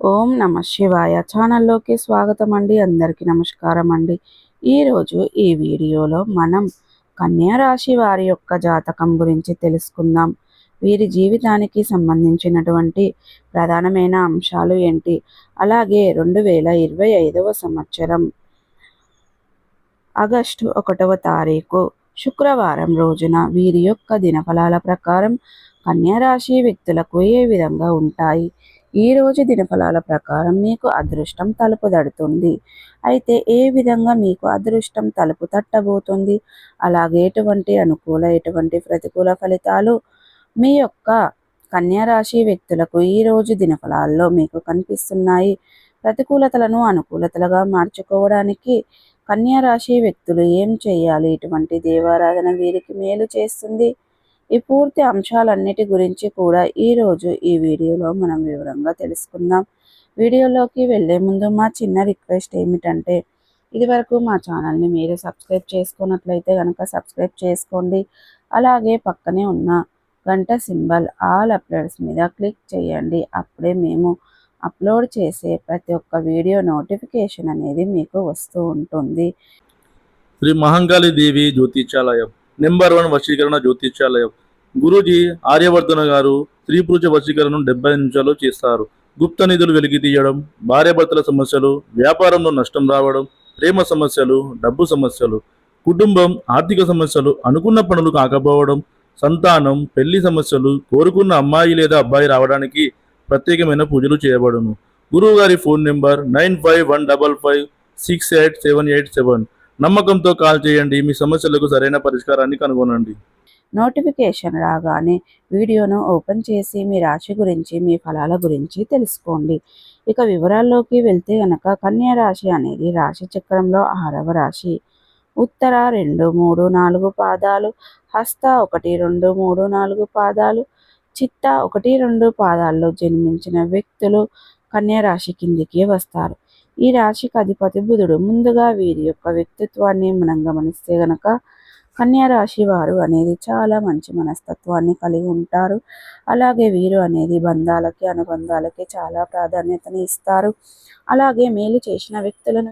ఓం నమ శివాయ ఛానల్లోకి స్వాగతం అండి అందరికీ నమస్కారం అండి ఈరోజు ఈ వీడియోలో మనం కన్యా రాశి వారి యొక్క జాతకం గురించి తెలుసుకుందాం. వీరి జీవితానికి సంబంధించినటువంటి ప్రధానమైన అంశాలు ఏంటి? అలాగే రెండు వేల ఇరవై ఐదవ సంవత్సరం ఆగస్టు ఒకటవ తారీఖు శుక్రవారం రోజున వీరి యొక్క దినఫలాల ప్రకారం కన్యా రాశి వ్యక్తులకు ఏ విధంగా ఉంటాయి? ఈ రోజు దినఫలాల ప్రకారం మీకు అదృష్టం తలుపు తడుతుంది. అయితే ఏ విధంగా మీకు అదృష్టం తలుపు తట్టబోతుంది? అలాగే ఎటువంటి అనుకూల ఎటువంటి ప్రతికూల ఫలితాలు మీ యొక్క కన్యారాశి వ్యక్తులకు ఈ రోజు దినఫలాల్లో మీకు కనిపిస్తున్నాయి? ప్రతికూలతలను అనుకూలతలుగా మార్చుకోవడానికి కన్యారాశి వ్యక్తులు ఏం చేయాలి? ఇటువంటి దేవారాధన వీరికి మేలు చేస్తుంది? ఈ పూర్తి అంశాలన్నిటి గురించి కూడా ఈరోజు ఈ వీడియోలో మనం వివరంగా తెలుసుకుందాం. వీడియోలోకి వెళ్ళే ముందు మా చిన్న రిక్వెస్ట్ ఏమిటంటే ఇదివరకు మా ఛానల్ని మీరు సబ్స్క్రైబ్ చేసుకున్నట్లయితే కనుక సబ్స్క్రైబ్ చేసుకోండి. అలాగే పక్కనే ఉన్న గంట సింబల్ ఆల్ అప్లోడ్స్ మీద క్లిక్ చేయండి. అప్పుడే మేము అప్లోడ్ చేసే ప్రతి ఒక్క వీడియో నోటిఫికేషన్ అనేది మీకు వస్తూ ఉంటుంది. శ్రీ మహంకాళి దేవి జ్యోతిష్యాలయం నెంబర్ వన్ వశీకరణ జ్యోతిష్యాలయం. గురూజీ ఆర్యవర్ధన గారు స్త్రీ పురుష వశీకరణను డెబ్బై నిమిషాలు చేస్తారు. గుప్త నిధులు వెలికి తీయడం భార్యాభర్తల సమస్యలు వ్యాపారంలో నష్టం రావడం ప్రేమ సమస్యలు డబ్బు సమస్యలు కుటుంబం ఆర్థిక సమస్యలు అనుకున్న పనులు కాకపోవడం సంతానం పెళ్ళి సమస్యలు కోరుకున్న అమ్మాయి లేదా అబ్బాయి రావడానికి ప్రత్యేకమైన పూజలు చేయబడును. గురువుగారి phone number nine five one double five six eight seven eight seven. నమ్మకంతో కాల్ చేయండి. మీ సమస్యలకు సరైన పరిష్కారాన్ని కనుగొనండి. నోటిఫికేషన్ రాగానే వీడియోను ఓపెన్ చేసి మీ రాశి గురించి మీ ఫలాల గురించి తెలుసుకోండి. ఇక వివరాల్లోకి వెళ్తే గనక కన్యా రాశి అనేది రాశి చక్రంలో ఆరవ రాశి. ఉత్తర రెండు మూడు నాలుగు పాదాలు హస్త ఒకటి రెండు మూడు నాలుగు పాదాలు చిత్త ఒకటి రెండు పాదాల్లో జన్మించిన వ్యక్తులు కన్యా రాశి కిందికి వస్తారు. ఈ రాశికి అధిపతి బుధుడు. ముందుగా వీరి యొక్క వ్యక్తిత్వాన్ని మనం గమనిస్తే గనక కన్యా రాశి వారు అనేది చాలా మంచి మనస్తత్వాన్ని కలిగి ఉంటారు. అలాగే వీరు అనేది బంధాలకి అనుబంధాలకి చాలా ప్రాధాన్యతని ఇస్తారు. అలాగే మేలు చేసిన వ్యక్తులను